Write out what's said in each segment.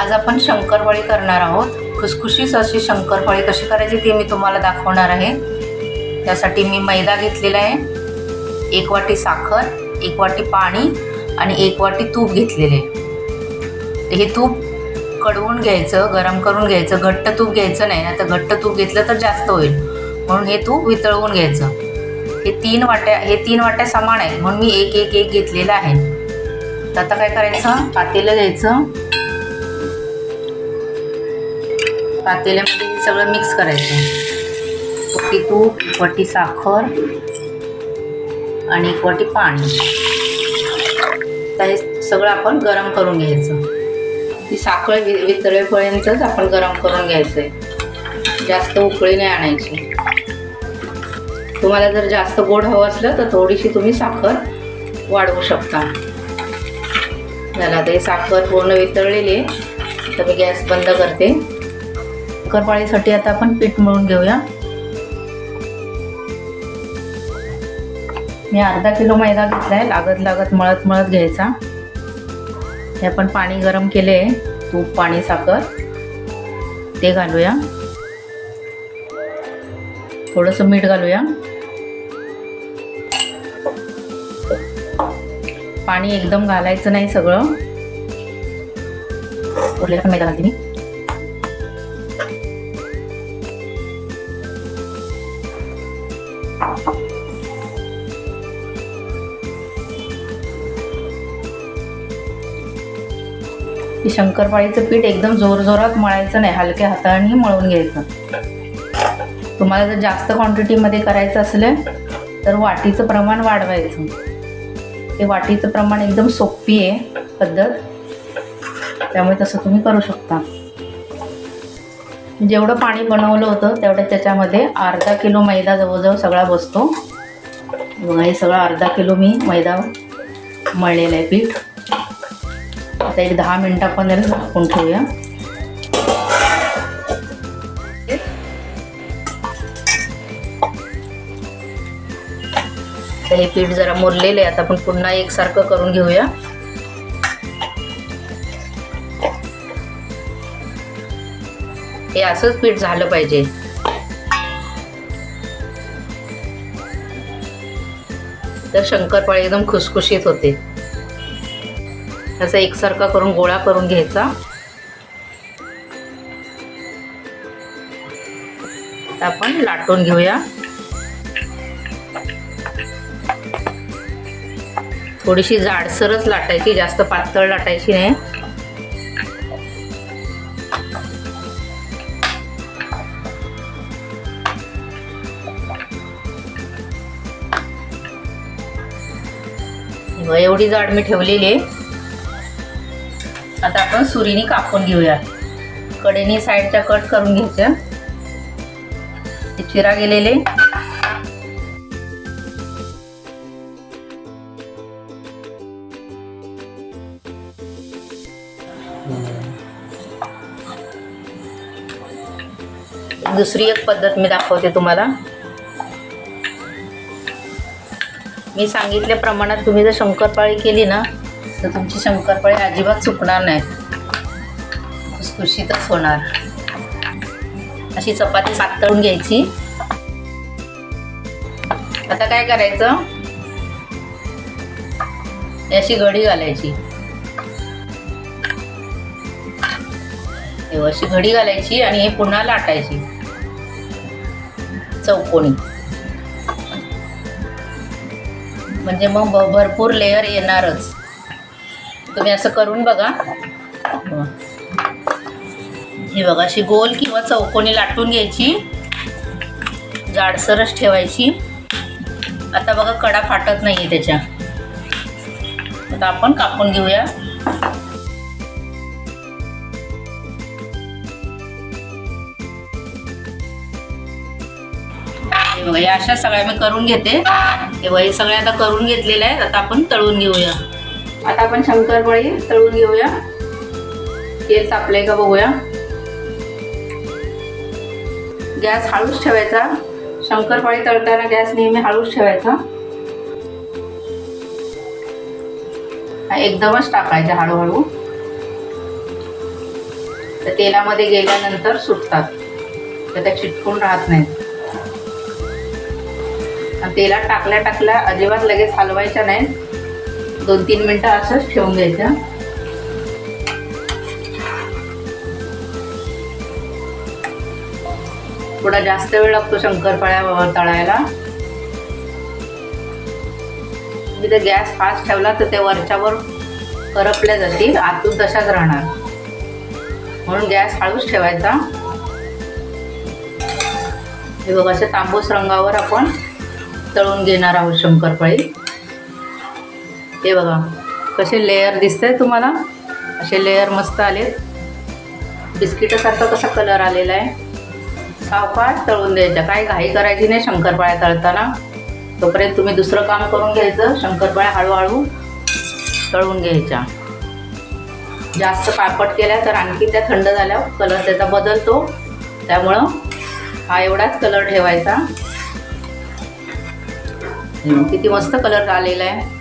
आज आपण शंकरपाळी करणार आहोत. खुसखुशीच अशी शंकरपाळी कशी करायची ते मी तुम्हाला दाखवणार आहे. त्यासाठी मी मैदा घेतलेला आहे. एक वाटी साखर एक वाटी पाणी आणि एक वाटी तूप घेतलेले. आहे हे तूप कडवून घ्यायचं गरम करून घ्यायचं. घट्ट तूप घ्यायचं नाही ना तर घट्ट तूप घेतलं तर जास्त होईल. म्हणून हे तूप वितळवून घ्यायचं. हे तीन वाट्या हे तीन वाट्या समान आहे. म्हणून मी एक एक एक घेतलेलं आहे. तर आता काय करायचं? पातेलं घ्यायचं. पातेल्यामध्ये हे सगळं मिक्स करायचं. वाटी तूप एक वाटी साखर आणि एक वाटी पाणी. तर हे सगळं आपण गरम करून घ्यायचं. ती साखर वि वितळेपर्यंतच आपण गरम करून घ्यायचं आहे जास्त उकळी नाही आणायची. तुम्हाला जर जास्त गोड हवं असलं तर थोडीशी तुम्ही साखर वाढवू शकता. झाला ते साखर पूर्ण वितळलेली आहे. तर मी गॅस बंद करते. शंकरपाळीसाठी आता आपण पीठ मळून घेऊया. मी अर्धा किलो मैदा घेतला आहे लागत लागत मळत मळत घ्यायचा. हे आपण पाणी गरम केले आहे तूप पाणी साखर ते घालूया. थोडंसं मीठ घालूया. पाणी एकदम घालायचं नाही सगळं. उरलेला मैदा घालते मी. शंकरपाळीचं पीठ एकदम जोरजोरात मळायचं नाही हलक्या हाताने मळून घ्यायचं. तुम्हाला जर जास्त क्वांटिटीमध्ये करायचं असेल तर वाटीचं प्रमाण वाढवायचं. ते वाटीचं प्रमाण एकदम सोपी आहे पद्धत. त्यामुळे तसं तुम्ही करू शकता. जेवढं पाणी बनवलं होतं तेवढं त्याच्यामध्ये अर्धा किलो मैदा जवळजवळ सगळा बसतो. बघा हे सगळं अर्धा किलो मी मैदा मळलेलं आहे पीठ. आता एक दहा मिनटं आपण याला झाकून ठेवूया. तर हे पीठ जरा मुरलेलं आहे आता आपण पुन्हा एकसारखं करून घेऊया. हे असंच पीठ झालं पाहिजे. तर शंकरपाळी एकदम खुसखुशीत होते. त्याचा एकसारखा करून गोळा करून घ्यायचा. आपण लाटून घेऊया. थोडीशी जाडसरच लाटायची जास्त पातळ लाटायची नाही. एवढी जाड मी ठेवलेली आहे. आता आपण सुरीने कापून घेऊया कडेने साईडच्या कट करून घ्यायच्या. चिरा गेलेले. दुसरी एक पद्धत मी दाखवते तुम्हाला. मी सांगितल्या प्रमाणात तुम्ही जर शंकरपाळी केली ना तर तुमची शंकरपाळी अजिबात चुकणार नाही. खुसखुशीतच होणार. अशी चपाती पातळून घ्यायची. आता काय करायचं? याची अशी घडी घालायची. अशी घडी घालायची आणि हे पुन्हा लाटायची. चौकोनी. म्हणजे मग भरपूर लेअर येणारच. तुम्ही असं करून बघा. हे बघा अशी गोल किंवा चौकोनी लाटून घ्यायची. जाडसरच ठेवायची. आता बघा कडा फाटत नाही आहे त्याच्या. आता आपण कापून घेऊया. बघा. या अशा सगळ्या मी करून घेते. तेव्हा हे सगळे आता करून घेतलेले आहेत. आता आपण तळून घेऊया. आता आपण शंकरपाळी तळून घेऊया. तेल तापलंय का बघूया. गॅस हळूच ठेवायचा. शंकरपाळी तळताना गॅस नेहमी हळूच ठेवायचा. एकदमच टाकायचा हळूहळू. तर तेलामध्ये गेल्यानंतर सुटतात. तर त्या चिटकून राहत नाहीत. आणि तेलात टाकल्या टाकल्या अजिबात लगेच हलवायच्या नाही दोन तीन मिनटं असंच ठेवून घ्यायचं. थोडा जास्त वेळ लागतो शंकरपाळ्या तळायला. मी तर गॅस फास्ट ठेवला तर ते वरच्यावर करपल्या जातील आतून तशाच राहणार. म्हणून गॅस हळूच ठेवायचा. हे बघ अशा तांबूस रंगावर आपण तळून घेणार आहोत शंकरपाळी हे बघा कसे लेअर आहे तुम्हाला? असे लेअर मस्त आले बिस्किटासारखा कसा कलर आलेला आहे. सावकाश तळून द्यायच्या काय घाई करायची नाही शंकरपाळ्या तळताना. तोपर्यंत तुम्ही दुसरं काम करून घ्यायचं. शंकरपाळ्या हळूहळू तळून घ्यायच्या. जास्त पापट केल्या तर आणखी त्या थंड झाल्यावर कलर त्याचा बदलतो. त्यामुळं हा एवढाच कलर ठेवायचा. किती मस्त कलर आलेला आहे.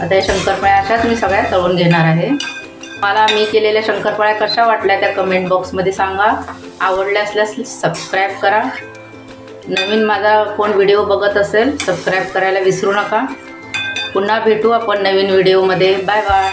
आता या शंकरपाळ्या अशाच मी सगळ्या तळून घेणार आहे. मला मी केलेल्या शंकरपाळ्या कशा वाटल्या त्या कमेंट बॉक्समध्ये सांगा. आवडल्या असल्यास सबस्क्राईब करा. नवीन माझा कोण व्हिडिओ बघत असेल सबस्क्राईब करायला विसरू नका. पुन्हा भेटू आपण नवीन व्हिडिओमध्ये बाय बाय